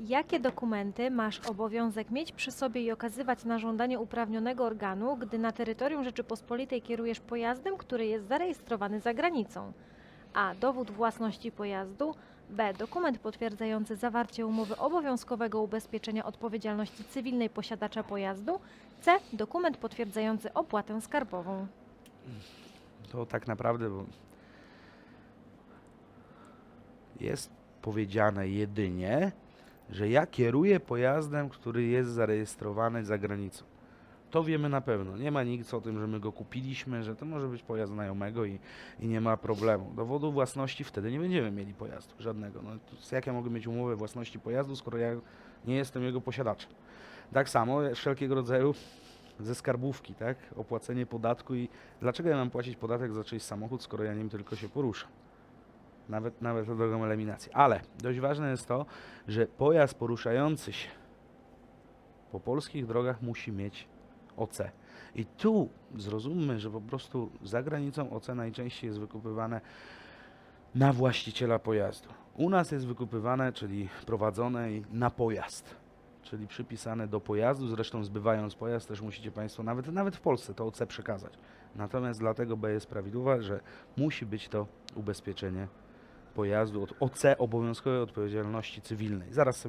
Jakie dokumenty masz obowiązek mieć przy sobie i okazywać na żądanie uprawnionego organu, gdy na terytorium Rzeczypospolitej kierujesz pojazdem, który jest zarejestrowany za granicą? A. Dowód własności pojazdu. B. Dokument potwierdzający zawarcie umowy obowiązkowego ubezpieczenia odpowiedzialności cywilnej posiadacza pojazdu. C. Dokument potwierdzający opłatę skarbową. To tak naprawdę bo jest powiedziane jedynie, że ja kieruję pojazdem, który jest zarejestrowany za granicą. To wiemy na pewno. Nie ma nic o tym, że my go kupiliśmy, że to może być pojazd znajomego i, i nie ma problemu. Dowodu własności wtedy nie będziemy mieli pojazdu żadnego. No, jak ja mogę mieć umowę własności pojazdu, skoro ja nie jestem jego posiadaczem? Tak samo wszelkiego rodzaju ze skarbówki, tak? Opłacenie podatku i dlaczego ja mam płacić podatek za czyjś samochód, skoro ja nim tylko się poruszam? Nawet, nawet drogą eliminacji. Ale dość ważne jest to, że pojazd poruszający się po polskich drogach musi mieć OC. I tu zrozummy, że po prostu za granicą OC najczęściej jest wykupywane na właściciela pojazdu. U nas jest wykupywane, czyli prowadzone na pojazd czyli przypisane do pojazdu. Zresztą zbywając pojazd też musicie Państwo, nawet, nawet w Polsce, to OC przekazać. Natomiast dlatego B jest prawidłowa, że musi być to ubezpieczenie pojazdu od OC obowiązkowej odpowiedzialności cywilnej. Zaraz sobie